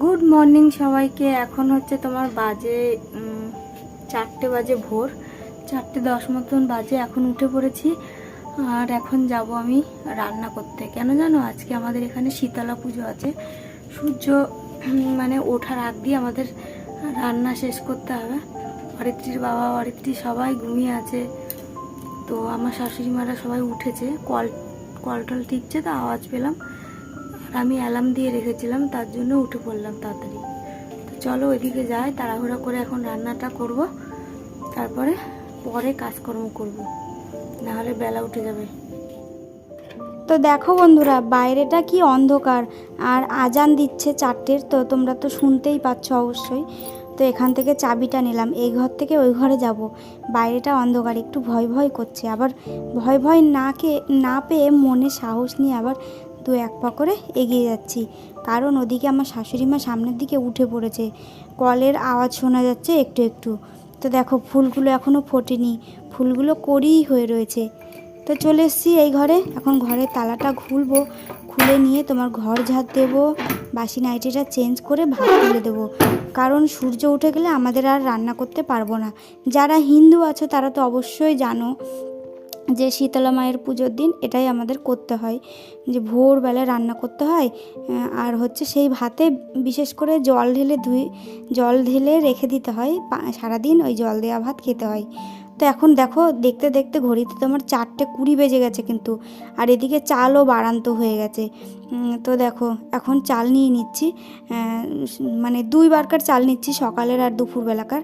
Good morning সবাইকে। এখন হচ্ছে তোমার বাজে চারটে বাজে ভোর। চারটে দশ মতন বাজে এখন উঠে পড়েছি। আর এখন যাব আমি রান্না করতে। কেন জানো? আজকে আমাদের এখানে শীতলা পুজো আছে। সূর্য মানে ওঠার আগ দিয়ে আমাদের রান্না শেষ করতে হবে। অরিত্রীর বাবা, অরিত্রী সবাই ঘুমিয়ে আছে। তো আমার শাশুড়ি মারা সবাই উঠেছে। কল কল টল টিপছে, তো আওয়াজ পেলাম। আমি অ্যালার্ম দিয়ে রেখেছিলাম, তার জন্য উঠে পড়লাম তাড়াতাড়ি। তো চলো ওইদিকে যাই, তাড়াহুড়া করে এখন রান্নাটা করব, তারপরে পরে কাজকর্ম করব। নাহলে বেলা উঠে যাবে। তো দেখো বন্ধুরা, বাইরেটা কি অন্ধকার, আর আজান দিচ্ছে চারটের, তো তোমরা তো শুনতেই পাচ্ছ অবশ্যই। তো এখান থেকে চাবিটা নিলাম, এই ঘর থেকে ওই ঘরে যাব। বাইরেটা অন্ধকার, একটু ভয় ভয় করছে। আবার ভয় ভয় না কে, না পেয়ে মনে সাহস নিয়ে আবার দু এক পা করে এগিয়ে যাচ্ছি। কারণ ওদিকে আমার শাশুড়ি মা সামনের দিকে উঠে পড়েছে। কলের আওয়াজ শোনা যাচ্ছে একটু একটু। তো দেখো, ফুলগুলো এখনও ফোটেনি। ফুলগুলো করেই হয়ে রয়েছে। তো চলে এসেছি এই ঘরে। এখন ঘরের তালাটা খুলবো। খুলে নিয়ে তোমার ঘর ঝাড় দেবো। বাসি নাইটিটা চেঞ্জ করে ভাত তুলে দেবো। কারণ সূর্য উঠে গেলে আমাদের আর রান্না করতে পারব না। যারা হিন্দু আছো তারা তো অবশ্যই জানো যে শীতলা মায়ের পুজোর দিন এটাই আমাদের করতে হয়। যে ভোরবেলা রান্না করতে হয় আর হচ্ছে সেই ভাতে বিশেষ করে জল ঢেলে ধুই, জল ঢেলে রেখে দিতে হয় সারাদিন ওই জল দেওয়া ভাত খেতে হয়। তো এখন দেখো, দেখতে দেখতে ঘড়িতে তোমার চারটে কুড়ি বেজে গেছে কিন্তু, আর এদিকে চালও বাড়ান্ত হয়ে গেছে। তো দেখো, এখন চাল নিয়ে নিচ্ছি। মানে দুইবারকার চাল নিচ্ছি সকালের আর দুপুরবেলাকার।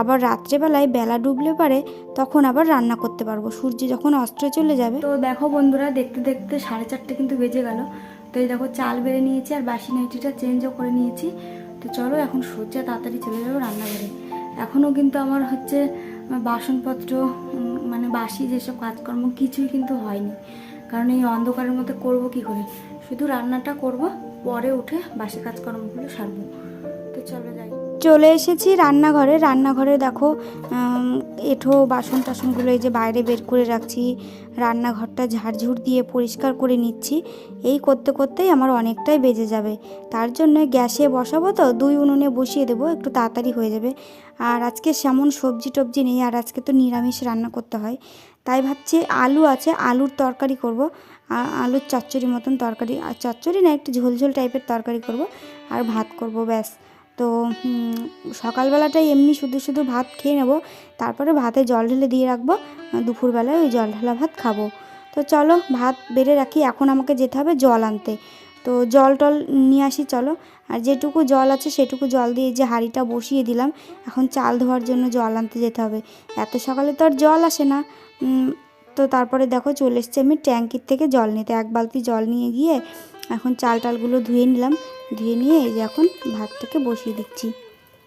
আবার রাত্রেবেলায় বেলা ডুবলে পারে, তখন আবার রান্না করতে পারব। সূর্য যখন অস্ত্র চলে যাবে। তো দেখো বন্ধুরা, দেখতে দেখতে সাড়ে চারটে কিন্তু বেজে গেল। তো এই দেখো চাল বেড়ে নিয়েছি আর বাসি নাইটিটা চেঞ্জও করে নিয়েছি। তো চলো এখন সোজা তাড়াতাড়ি চলে যাব রান্নাঘরে। এখনও কিন্তু আমার হচ্ছে বাসনপত্র মানে বাসি যেসব কাজকর্ম কিছুই কিন্তু হয়নি। কারণ এই অন্ধকারের মধ্যে করব কি করে? শুধু রান্নাটা করব, পরে উঠে বাসি কাজকর্মগুলো সারবো। তো চলো যাই। চলে এসেছি রান্নাঘরে। রান্নাঘরে দেখো এঁঠো বাসন টাসনগুলো এই যে বাইরে বের করে রাখছি। রান্নাঘরটা ঝাড়ঝুড় দিয়ে পরিষ্কার করে নিচ্ছি। এই করতে করতেই আমার অনেকটাই বেজে যাবে। তার জন্য গ্যাসে বসাবো তো, দুই উনুনে বসিয়ে দেবো, একটু তাড়াতাড়ি হয়ে যাবে। আর আজকে সেমন সবজি টবজি নেই, আর আজকে তো নিরামিষ রান্না করতে হয়। তাই ভাবছি আলু আছে, আলুর তরকারি করব। আলুর চচ্চড়ি মতন তরকারি, আর চচ্চড়ি না, একটু ঝোলঝোল টাইপের তরকারি করব। আর ভাত করব, ব্যাস। তো সকালবেলাটাই এমনি শুধু শুধু ভাত খেয়ে নেব। তারপরে ভাতে জল ঢেলে দিয়ে রাখব। দুপুরবেলায় ওই জল ঢালা ভাত খাব। তো চলো, ভাত বেড়ে রাখি। এখন আমাকে যেতে হবে জল আনতে। তো জল টল নিয়ে আসি, চলো। আর যেটুকু জল আছে সেটুকু জল দিয়ে যে হাঁড়িটা বসিয়ে দিলাম। এখন চাল ধোয়ার জন্য জল আনতে যেতে হবে। এত সকালে তো আর জল আসে না। তো তারপরে দেখো চলে এসছে আমি ট্যাঙ্কির থেকে জল নিতে। এক বালতি জল নিয়ে গিয়ে এখন চাল টালগুলো ধুয়ে নিলাম। ধুয়ে নিয়ে এই যে এখন ভাতটাকে বসিয়ে দিচ্ছি।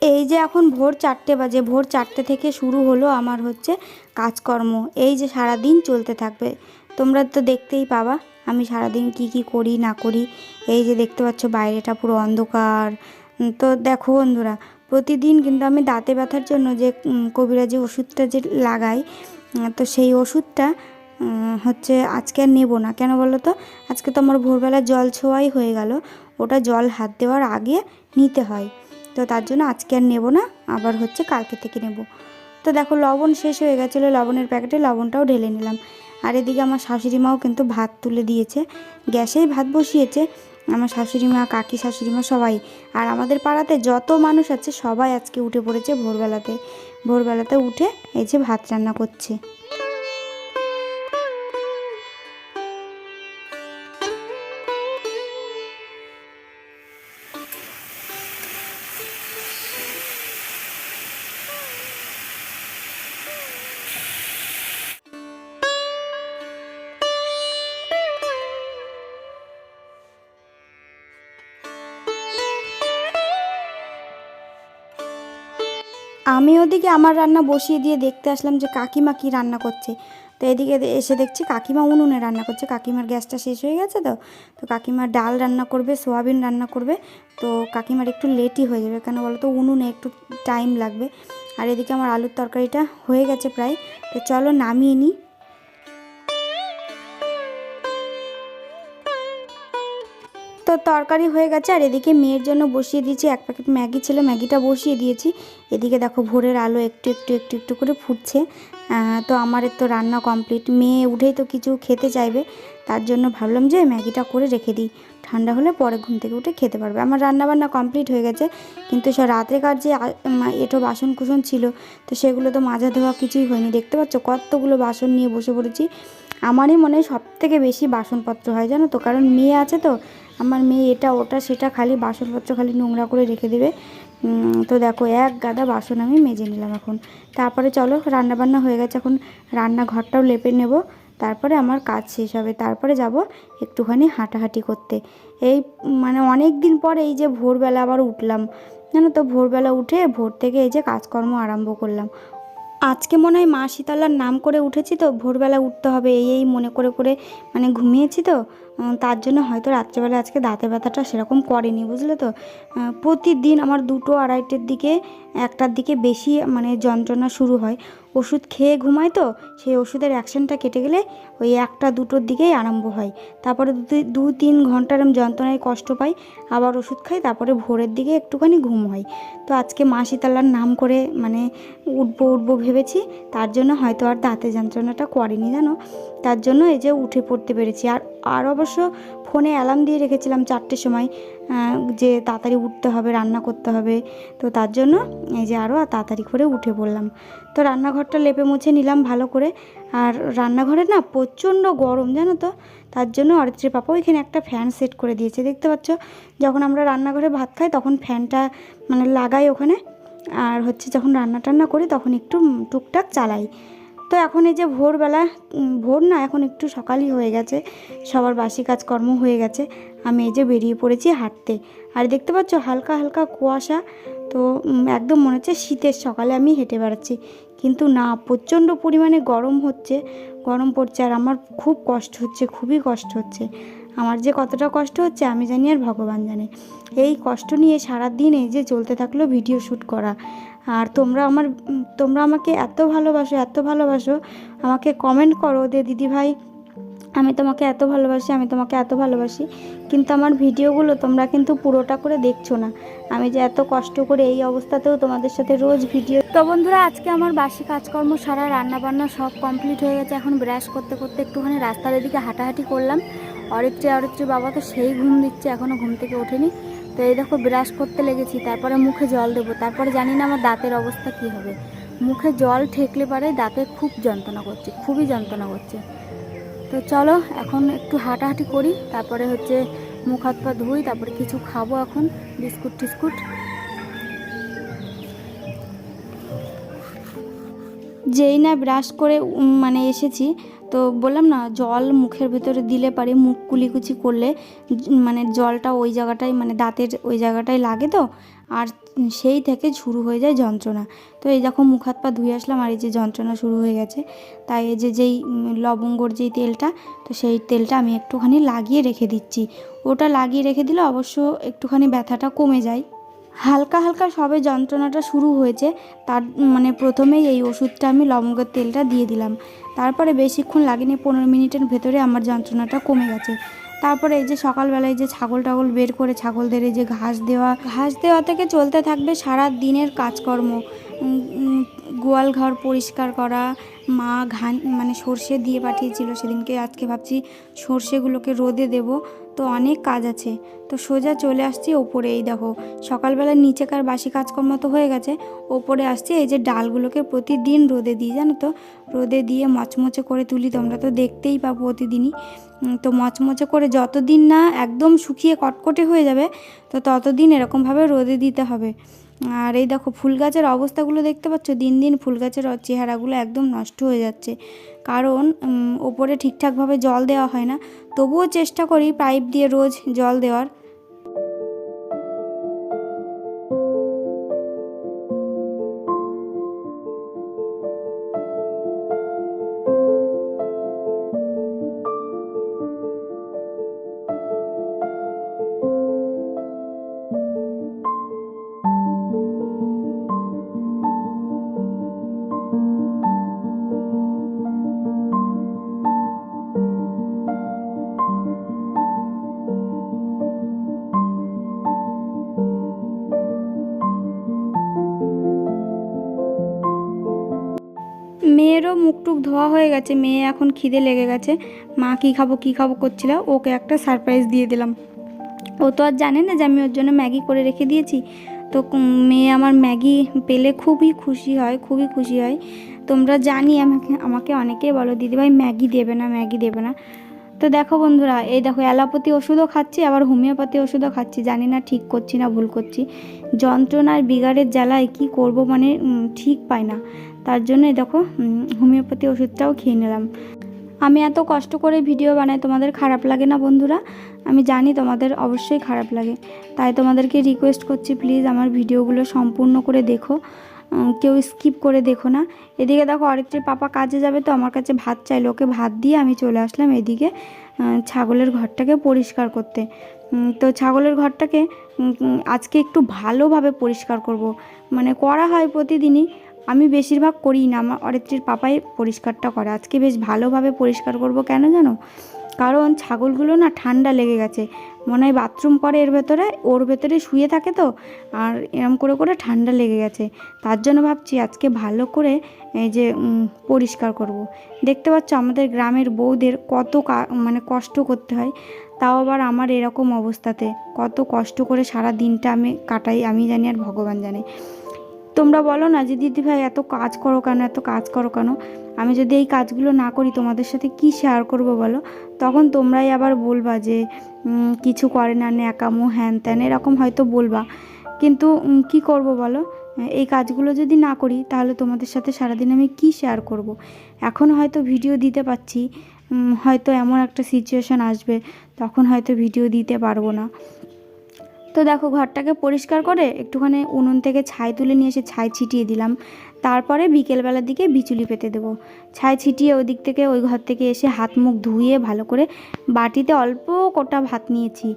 এই যে এখন ভোর চারটে বাজে ভোর চারটে থেকে শুরু হলো আমার হচ্ছে কাজকর্ম। এই যে সারা দিন চলতে থাকবে। তোমরা তো দেখতেই পাবা আমি সারাদিন কি কি করি না করি। এই যে দেখতে পাচ্ছ বাইরেটা পুরো অন্ধকার। তো দেখো বন্ধুরা প্রতিদিন কিন্তু আমি দাঁতে ব্যথার জন্য যে উম, কবিরাজি ওষুধটা যে লাগাই তো সেই ওষুধটা হচ্ছে আজকে আর নেব না। কেন বলো তো? আজকে তো আমার ভোরবেলা জল ছোঁয়াই হয়ে গেল। ওটা জল হাত দেওয়ার আগে নিতে হয়। তো তার জন্য আজকে আর নেব না, আবার হচ্ছে কালকে থেকে নেব। তো দেখো লবণ শেষ হয়ে গেছিল, লবণের প্যাকেটে লবণটাও ঢেলে নিলাম। আর এদিকে আমার শাশুড়ি মাও কিন্তু ভাত তুলে দিয়েছে। গ্যাসেই ভাত বসিয়েছে। আমার শাশুড়ি মা কাকি শাশুড়ি মা সবাই। আর আমাদের পাড়াতে যত মানুষ আছে সবাই আজকে উঠে পড়েছে ভোরবেলাতে। ভোরবেলাতে উঠে এই যে ভাত রান্না করছে। আমি ওদিকে আমার রান্না বসিয়ে দিয়ে দেখতে আসলাম যে কাকিমা কি রান্না করছে। তো এদিকে এসে দেখছি কাকিমা উনুনে রান্না করছে। কাকিমার গ্যাসটা শেষ হয়ে গেছে তো। তো কাকিমা ডাল রান্না করবে, সোয়াবিন রান্না করবে। তো কাকিমার একটু লেটই হয়ে যাবে। কেন বলো তো উনুনে একটু টাইম লাগবে। আর এদিকে আমার আলুর তরকারিটা হয়ে গেছে প্রায়। তো চলো নামিয়ে নিই। তো তরকারি হয়ে গেছে, আর এদিকে মেয়ের জন্য বসিয়ে দিয়েছি এক প্যাকেট ম্যাগি ছিল, ম্যাগিটা বসিয়ে দিয়েছি। এদিকে দেখো ভোরের আলো একটু একটু একটু একটু করে ফুটছে। তো আমার তো রান্না কমপ্লিট। মেয়ে উঠেই তো কিছু খেতে চাইবে, তার জন্য ভাবলাম যে ম্যাগিটা করে রেখে দিই। ঠান্ডা হলে পরে ঘুম থেকে উঠে খেতে পারবে। আমার রান্না বান্না কমপ্লিট হয়ে গেছে, কিন্তু সব রাত্রেকার যে এঁটো বাসন কুসন ছিল, তো সেগুলো তো মাজা ধোয়া কিছুই হয়নি। দেখতে পাচ্ছ কতগুলো বাসন নিয়ে বসে পড়েছি। আমারই মনে হয় সব থেকে বেশি বাসনপত্র হয়, জানো তো? কারণ মেয়ে আছে তো আমার মেয়ে এটা, ওটা, সেটা খালি বাসনপত্র খালি নোংরা করে রেখে দেবে। তো দেখো, এক গাদা বাসন আমি মেজে নিলাম এখন। তারপরে চলো রান্না বান্না হয়ে গেছে এখন। রান্নাঘরটাও লেপে নেব। তারপরে আমার কাজ শেষ হবে। তারপরে যাব একটুখানি হাঁটাহাঁটি করতে। এই মানে অনেক দিন পর এই যে ভোরবেলা আবার উঠলাম। জানো তো, ভোরবেলা উঠে ভোর থেকে এই যে কাজকর্ম আরম্ভ করলাম। আজকে মনে হয় মা শীতলার নাম করে উঠেছি তো, ভোরবেলা উঠতে হবে। এই এই মনে করে করে মানে ঘুমিয়েছি তো। তার জন্য হয়তো রাত্রেবেলা আজকে দাঁতে ব্যথাটা সেরকম করেনি, বুঝলে তো? প্রতিদিন আমার দুটো আড়াইটের দিকে, একটার দিকে বেশি মানে যন্ত্রণা শুরু হয়। ওষুধ খেয়ে ঘুমায় তো, সেই ওষুধের অ্যাকশনটা কেটে গেলে ওই একটা দুটোর দিকেই আরম্ভ হয়। তারপরে দু তিন ঘণ্টার যন্ত্রণায় কষ্ট পাই, আবার ওষুধ খাই, তারপরে ভোরের দিকে একটুখানি ঘুম হয়। তো আজকে মা শীতলার নাম করে মানে উঠবো উঠবো ভেবেছি, তার জন্য হয়তো আর দাঁতে যন্ত্রণাটা করেনি, জানো? তার জন্য এই যে উঠে পড়তে পেরেছি। আর আর অবশ্য ফোনে অ্যালার্ম দিয়ে রেখেছিলাম চারটের সময় যে তাড়াতাড়ি উঠতে হবে, রান্না করতে হবে। তো তার জন্য এই যে আরও তাড়াতাড়ি করে উঠে পড়লাম। তো রান্নাঘরটা লেপে মুছে নিলাম ভালো করে। আর রান্নাঘরে না প্রচণ্ড গরম, জানো তো? তার জন্য অরিত্রীর পাপা ওইখানে একটা ফ্যান সেট করে দিয়েছে। দেখতে পাচ্ছ, যখন আমরা রান্নাঘরে ভাত খাই তখন ফ্যানটা মানে লাগাই ওখানে। আর হচ্ছে যখন রান্না টান্না করি তখন একটু টুকটাক চালাই। তো এখন এই যে ভোরবেলা ভোর না, এখন একটু সকালই হয়ে গেছে। সবার বাসি কাজকর্ম হয়ে গেছে। আমি এই যে বেরিয়ে পড়েছি হাঁটতে। আর দেখতে পাচ্ছ হালকা হালকা কুয়াশা। তো একদম মনে হচ্ছে শীতের সকালে আমি হেঁটে বেড়াচ্ছি। কিন্তু না, প্রচণ্ড পরিমাণে গরম হচ্ছে। গরম পড়ছে আর আমার খুব কষ্ট হচ্ছে, খুবই কষ্ট হচ্ছে। আমার যে কতটা কষ্ট হচ্ছে, আমি জানি আর ভগবান জানে। এই কষ্ট নিয়ে সারা দিন এই যে চলতে থাকল ভিডিও শ্যুট করা। আর তোমরা আমার, তোমরা আমাকে এত ভালোবাসো এত ভালোবাসো, আমাকে কমেন্ট করো যে, দিদি ভাই, আমি তোমাকে এত ভালোবাসি, আমি তোমাকে এত ভালোবাসি। কিন্তু আমার ভিডিওগুলো তোমরা কিন্তু পুরোটা করে দেখছ না। আমি যে এত কষ্ট করে এই অবস্থাতেও তোমাদের সাথে রোজ ভিডিও তো বন্ধুরা, আজকে আমার বাসি কাজকর্ম সারা রান্না বান্না সব কমপ্লিট হয়ে গেছে। এখন ব্রাশ করতে করতে একটুখানি রাস্তার এদিকে হাঁটাহাঁটি করলাম। অরিত্রী অরিত্রী বাবা তো সেই ঘুম দিচ্ছে এখনও ঘুম থেকে ওঠেনি। তো এই দেখো ব্রাশ করতে লেগেছি, তারপরে মুখে জল দেবো। তারপরে জানি না আমার দাঁতের অবস্থা কি হবে। মুখে জল ঠেকলে পারে, দাঁতে খুব যন্ত্রণা করছে, খুবই যন্ত্রণা করছে। তো চলো, এখন একটু হাঁটাহাঁটি করি, তারপরে হচ্ছে মুখ হাত পা ধুই, তারপরে কিছু খাব এখন, বিস্কুট টিস্কুট। যেই না ব্রাশ করে মানে এসেছি তো বললাম না, জল মুখের ভিতরে দিলে পারে, মুখ কুলিকুচি করলে মানে জলটা ওই জায়গাটায় মানে দাঁতের ওই জায়গাটায় লাগে তো, আর সেই থেকে শুরু হয়ে যায় যন্ত্রণা। তো এই দেখো মুখ হাত পা ধুয়ে আসলাম, আর এই যে যন্ত্রণা শুরু হয়ে গেছে। তাই এই যে যেই লবঙ্গর যেই তেলটা, তো সেই তেলটা আমি একটুখানি লাগিয়ে রেখে দিচ্ছি। ওটা লাগিয়ে রেখে দিলে অবশ্য একটুখানি ব্যথাটা কমে যায়। হালকা হালকা সবে যন্ত্রণাটা শুরু হয়েছে, তার মানে প্রথমেই এই ওষুধটা আমি লবঙ্গের তেলটা দিয়ে দিলাম। তারপরে বেশিক্ষণ লাগেনি, পনেরো মিনিটের ভেতরে আমার যন্ত্রণাটা কমে গেছে। তারপরে এই যে সকালবেলায় যে ছাগল টাগল বের করে ছাগলদের এই যে ঘাস দেওয়া ঘাস দেওয়া থেকে চলতে থাকবে সারা দিনের কাজকর্ম। গোয়াল ঘর পরিষ্কার করা, মা ঘান মানে সর্ষে দিয়ে পাঠিয়েছিল, সেদিনকে আজকে ভাবছি সর্ষেগুলোকে রোদে দেব। তো অনেক কাজ আছে। তো সোজা চলে আসছি ওপরে এই দেখো। সকালবেলা নিচেকার বাসি কাজকর্ম তো হয়ে গেছে। ওপরে আসছি এই যে ডালগুলোকে প্রতিদিন রোদে দিই, জানো তো? রোদে দিয়ে মচমচে করে তুলি, তোমরা তো দেখতেই পাবো প্রতিদিনই। তো মচমচে করে যতদিন না একদম শুকিয়ে কটকটে হয়ে যাবে, তো ততদিন এরকমভাবে রোদে দিতে হবে। আর এই দেখো, ফুল গাছের অবস্থাগুলো দেখতে পাচ্ছ? দিন দিন ফুল গাছের চেহারাগুলো একদম নষ্ট হয়ে যাচ্ছে। কারণ ওপরে ঠিকঠাকভাবে জল দেওয়া হয় না। তবুও চেষ্টা করি পাইপ দিয়ে রোজ জল দেওয়ার। মেয়েরও মুখ টুক ধোয়া হয়ে গেছে, মেয়ে এখন খিদে লেগে গেছে। মা কী খাব কী খাব করছিল? ওকে একটা সারপ্রাইজ দিয়ে দিলাম। ও তো আর জানে না যে আমি ওর জন্য ম্যাগি করে রেখে দিয়েছি। তো মেয়ে আমার ম্যাগি পেলে খুবই খুশি হয়, খুবই খুশি হয়। তোমরা জানি আমাকে আমাকে অনেকেই বলো, দিদিভাই, ম্যাগি দেবে না, ম্যাগি দেবে না। তো দেখো বন্ধুরা, এই দেখো অ্যালোপ্যাথি ওষুধও খাচ্ছি, আবার হোমিওপ্যাথি ওষুধও খাচ্ছি। জানি না ঠিক করছি না ভুল করছি। যন্ত্রণার বিগাড়ের জ্বালায় কি করব মানে ঠিক পাই না। তার জন্যই দেখো হোমিওপ্যাথি ওষুধটাও খেয়ে নিলাম। আমি এত কষ্ট করে ভিডিও বানাই, তোমাদের খারাপ লাগে না বন্ধুরা? আমি জানি তোমাদের অবশ্যই খারাপ লাগে। তাই তোমাদেরকে রিকোয়েস্ট করছি প্লিজ আমার ভিডিওগুলো সম্পূর্ণ করে দেখো। কেউ স্কিপ করে দেখো না। এদিকে দেখো অরিত্রের পাপা কাজে যাবে তো, আমার কাছে ভাত চাইলো। ওকে ভাত দিয়ে আমি চলে আসলাম এদিকে ছাগলের ঘরটাকে পরিষ্কার করতে। তো ছাগলের ঘরটাকে আজকে একটু ভালোভাবে পরিষ্কার করব। মানে করা হয় প্রতিদিনই, আমি বেশিরভাগ করি না। আমার অরিত্রীর পাপাই পরিষ্কারটা করে। আজকে বেশ ভালোভাবে পরিষ্কার করব কেন জানো? কারণ ছাগলগুলো না ঠান্ডা লেগে গেছে। মনে হয় বাথরুম করে এর ভেতরে, ওর ভেতরে শুয়ে থাকে তো, আর এরম করে করে ঠান্ডা লেগে গেছে। তার জন্য ভাবছি আজকে ভালো করে এই যে পরিষ্কার করব। দেখতে পাচ্ছ আমাদের গ্রামের বউদের কত মানে কষ্ট করতে হয়। তাও আবার আমার এরকম অবস্থাতে। কত কষ্ট করে সারা দিনটা আমি কাটাই, আমি জানি আর ভগবান জানে। তোমরা বলো না যে দিদি ভাই এত কাজ করো কেন? এত কাজ করো কেন? আমি যদি এই কাজগুলো না করি তোমাদের সাথে কি শেয়ার করব বলো? তখন তোমরাই আবার বলবা যে কিছু করে না ন্যাকামো হ্যান ত্যান এরকম হয়তো বলবা। কিন্তু কি করব বলো? এই কাজগুলো যদি না করি তাহলে তোমাদের সাথে সারাদিন আমি কি শেয়ার করব। এখন হয়তো ভিডিও দিতে উম, হয়তো এমন একটা সিচুয়েশান আসবে তখন হয়তো ভিডিও দিতে পারব না। তো দেখো ঘরটাকে পরিষ্কার করে একটুখানি উনুন থেকে ছাই তুলে নিয়ে এসে ছাই ছিটিয়ে দিলাম। তারপরে বিকেলবেলার দিকে বিচুলি পেতে দেবো। ছাই ছিটিয়ে ওই দিক থেকে ওই ঘর থেকে এসে হাত মুখ ধুয়ে ভালো করে বাটিতে অল্প কোটা ভাত নিয়েছি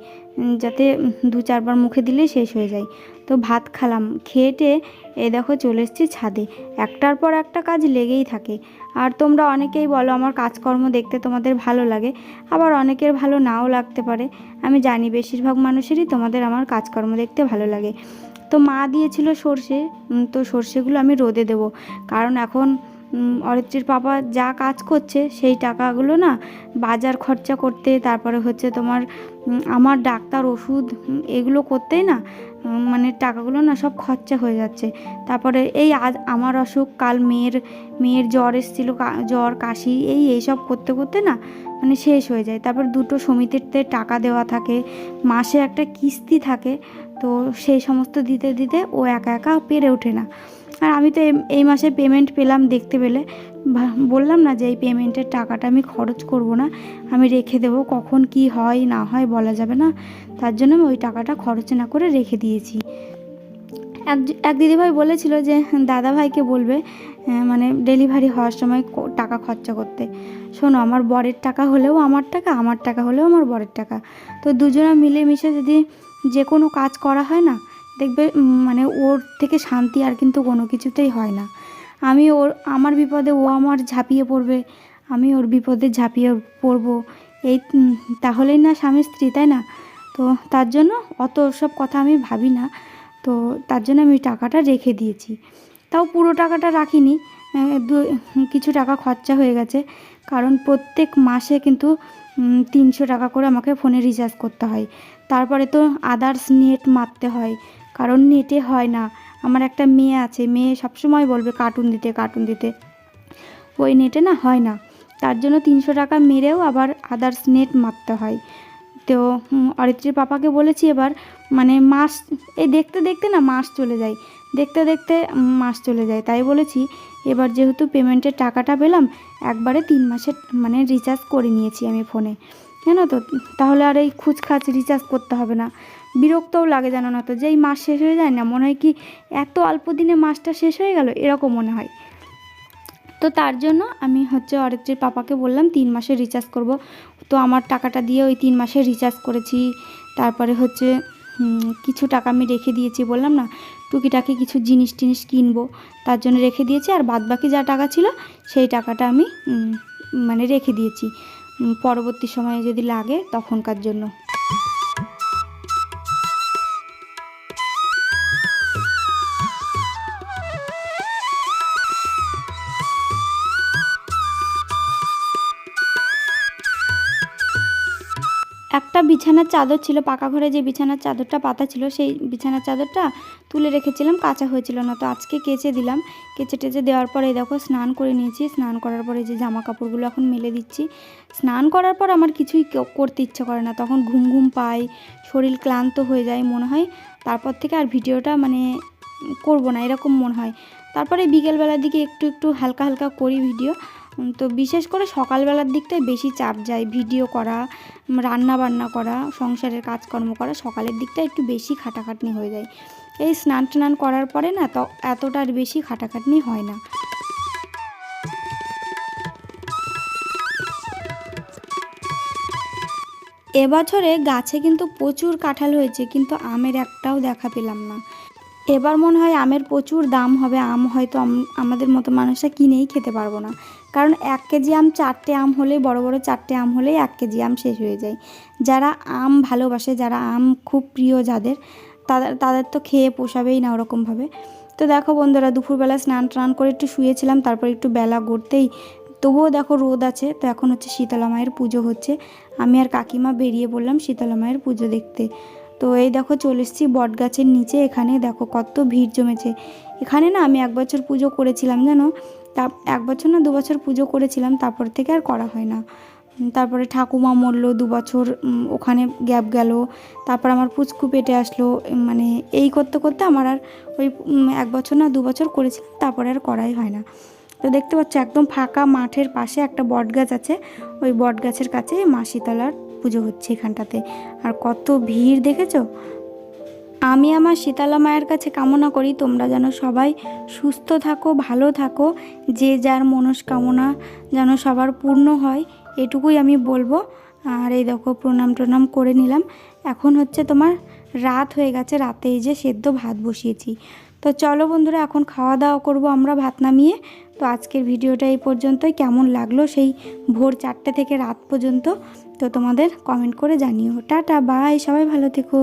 যাতে দু চারবার মুখে দিলে শেষ হয়ে যায়। তো ভাত খালাম খেয়েটে এ দেখো চলে এসেছি ছাদে। একটার পর একটা কাজ লেগেই থাকে। আর তোমরা অনেকেই বলো আমার কাজকর্ম দেখতে তোমাদের ভালো লাগে, আবার অনেকের ভালো নাও লাগতে পারে। আমি জানি বেশিরভাগ মানুষেরই তোমাদের আমার কাজকর্ম দেখতে ভালো লাগে। তো মা দিয়েছিল সর্ষে তো সর্ষেগুলো আমি রোদে দেবো। কারণ এখন অরিত্রীর পাপা যা কাজ করছে সেই টাকাগুলো না বাজার খরচা করতে, তারপরে হচ্ছে তোমার আমার ডাক্তার ওষুধ এগুলো করতেই না মানে টাকাগুলো না সব খরচা হয়ে যাচ্ছে। তারপরে এই আজ আমার অসুখ, কাল মেয়ের মেয়ের জ্বর এসেছিল জ্বর, কাশি, এই এইসব করতে করতে না মানে শেষ হয়ে যায়। তারপর দুটো সমিতিতে টাকা দেওয়া থাকে, মাসে একটা কিস্তি থাকে, তো সেই সমস্ত দিতে দিতে ও একা একা পেরে ওঠে না। আর আমি তো এই- মাসে পেমেন্ট পেলাম দেখতে পেলে। বললাম না যে এই পেমেন্টের টাকাটা আমি খরচ করব না, আমি রেখে দেবো, কখন কি হয়, না হয় বলা যাবে না। তার জন্য আমি ওই টাকাটা খরচ না করে রেখে দিয়েছি। এক এক দিদিভাই বলেছিল যে, দাদা ভাইকে বলবে মানে ডেলিভারি হওয়ার সময় টাকা খরচা করতে। শোনো, আমার বরের টাকা হলেও আমার টাকা আমার টাকা হলেও আমার বরের টাকা। তো দুজনে মিলেমিশে যদি যে কোনো কাজ করা হয় না, দেখবে মানে ওর থেকে শান্তি আর কিন্তু কোনো কিছুতেই হয় না। আমি ওর, আমার বিপদে ও আমার ঝাঁপিয়ে পড়বে, আমি ওর বিপদে ঝাঁপিয়ে পড়ব। এই তাহলেই না স্বামী স্ত্রী, তাই না? তো তার জন্য অত সব কথা আমি ভাবি না। তো তার জন্য আমি টাকাটা রেখে দিয়েছি। তাও পুরো টাকাটা রাখিনি। দু- কিছু টাকা খরচা হয়ে গেছে। কারণ প্রত্যেক মাসে কিন্তু তিনশো টাকা করে আমাকে ফোনে রিচার্জ করতে হয়। তারপরে তো আদার্স নেট মারতে হয়। কারণ নেটে হয় না। আমার একটা মেয়ে আছে, মেয়ে সবসময় বলবে কার্টুন দিতে কার্টুন দিতে। ওই নেটে না হয় না। তার জন্য তিনশো টাকা মেরেও আবার আদার্স নেট মারতে হয়। তো অরিত্রীর পাপাকে বলেছি এবার মানে মাস, এই দেখতে দেখতে না মাস চলে যায়। দেখতে দেখতে মাস চলে যায়। তাই বলেছি, এবার যেহেতু পেমেন্টের টাকাটা পেলাম, একবারে তিন মাসের মানে রিচার্জ করে নিয়েছি আমি ফোনে জানো তো? তাহলে আর এই খুচখাচ রিচার্জ করতে হবে না। বিরক্তও লাগে জানো না তো, যেই মাস শেষ হয়ে যায় না, মনে হয় কি এত অল্প দিনে মাসটা শেষ হয়ে গেল, এরকম মনে হয়। তো তার জন্য আমি হচ্ছে অরিত্রীর পাপাকে বললাম, তিন মাসে রিচার্জ করব। তো আমার টাকাটা দিয়ে ওই তিন মাসে রিচার্জ করেছি। তারপরে হচ্ছে কিছু টাকা আমি রেখে দিয়েছি, বললাম না, টুকিটাকি কিছু জিনিস টিনিস কিনবো। তার জন্য রেখে দিয়েছি, আর বাদবাকি যা টাকা ছিল, সেই টাকাটা আমি মানে রেখে দিয়েছি। পরবর্তী সময়ে যদি লাগে তখনকার জন্য। বিছানার চাদর ছিল, পাকা ঘরে যে বিছানার চাদরটা, পাতা ছিল, সেই বিছানার চাদরটা তুলে রেখেছিলাম, কাঁচা হয়েছিল না। তো আজকে কেচে দিলাম। কেচে টেচে দেওয়ার পরে দেখো, স্নান করে নিয়েছি। স্নান করার পরে যে জামা কাপড়গুলো এখন মেলে দিচ্ছি। স্নান করার পর আমার কিছুই করতে ইচ্ছে করে না। তখন ঘুম ঘুম পাই, শরীর ক্লান্ত হয়ে যায় মনে হয়। তারপর থেকে আর ভিডিওটা মানে করব না, এরকম মনে হয়। তারপরে বিকেলবেলার দিকে একটু একটু হালকা হালকা করি ভিডিও। তো বিশেষ করে সকালবেলার দিকটাই বেশি চাপ যায় ভিডিও করা রান্না বান্না করা, সংসারের কাজকর্ম করা, সকালের দিকটা একটু বেশি খাটাখাটনি হয়ে যায়। এই স্নান টান করার পরে না তো, এতটা আর বেশি খাটাখাটনি হয় না। এবছরে গাছে কিন্তু প্রচুর কাঁঠাল হয়েছে, কিন্তু আমের একটাও দেখা পেলাম না। এবার মনে হয় আমের প্রচুর দাম হবে, আম হয়তো আমাদের মতো মানুষরা কিনেই খেতে পারব না। কারণ এক কেজি আম চারটে আম হলেই, বড় বড় চারটে আম হলেই এক কেজি আম শেষ হয়ে যায়। যারা আম ভালোবাসে, যারা আম খুব প্রিয় যাদের তাদের তাদের তো খেয়ে পোষাবেই না ওরকমভাবে। তো দেখো বন্ধুরা, দুপুরবেলা স্নান টান করে একটু শুয়েছিলাম, তারপর একটু বেলা গড়তেই তবুও দেখো রোদ আছে, তো এখন হচ্ছে শীতলা মায়ের পুজো হচ্ছে। আমি আর কাকিমা বেরিয়ে পড়লাম শীতলা মায়ের পুজো দেখতে। তো এই দেখো চলে এসেছি বট গাছের নিচে, এখানে দেখো কত ভিড় জমেছে। এখানে না আমি এক বছর পুজো করেছিলাম, জানো? তা এক বছর না দু বছর পুজো করেছিলাম, তারপর থেকে আর করা হয় না। তারপরে ঠাকুমা মরলো দু বছর ওখানে গ্যাপ গেল। তারপর আমার পুচকু পেটে আসলো মানে এই করতে করতে আমার আর ওই এক বছর না দু বছর করেছিলাম, তারপরে আর করাই হয় না। তো দেখতে পাচ্ছ, একদম ফাঁকা মাঠের পাশে একটা বট গাছ আছে, ওই বট গাছের কাছে মাসিতলার পুজো হচ্ছে এখানটাতে। আর কত ভিড় দেখেছ? আমি আমার শীতলা মায়ের কাছে কামনা করি, তোমরা যেন সবাই সুস্থ থাকো, ভালো থাকো, যে যার মনস্কামনা যেন সবার পূর্ণ হয়, এটুকুই আমি বলব। আর এই দেখো, প্রণাম টনাম করে নিলাম। এখন হচ্ছে তোমার রাত হয়ে গেছে, রাতে এই যে সেদ্ধ ভাত বসিয়েছি। তো চলো বন্ধুরা, এখন খাওয়া দাওয়া করব আমরা ভাত নামিয়ে। তো আজকের ভিডিওটা এই পর্যন্তই। কেমন লাগল সেই ভোর চারটে থেকে রাত পর্যন্ত, তো তোমাদের কমেন্ট করে জানিও। টাটা বাই সবাই ভালো থেকো।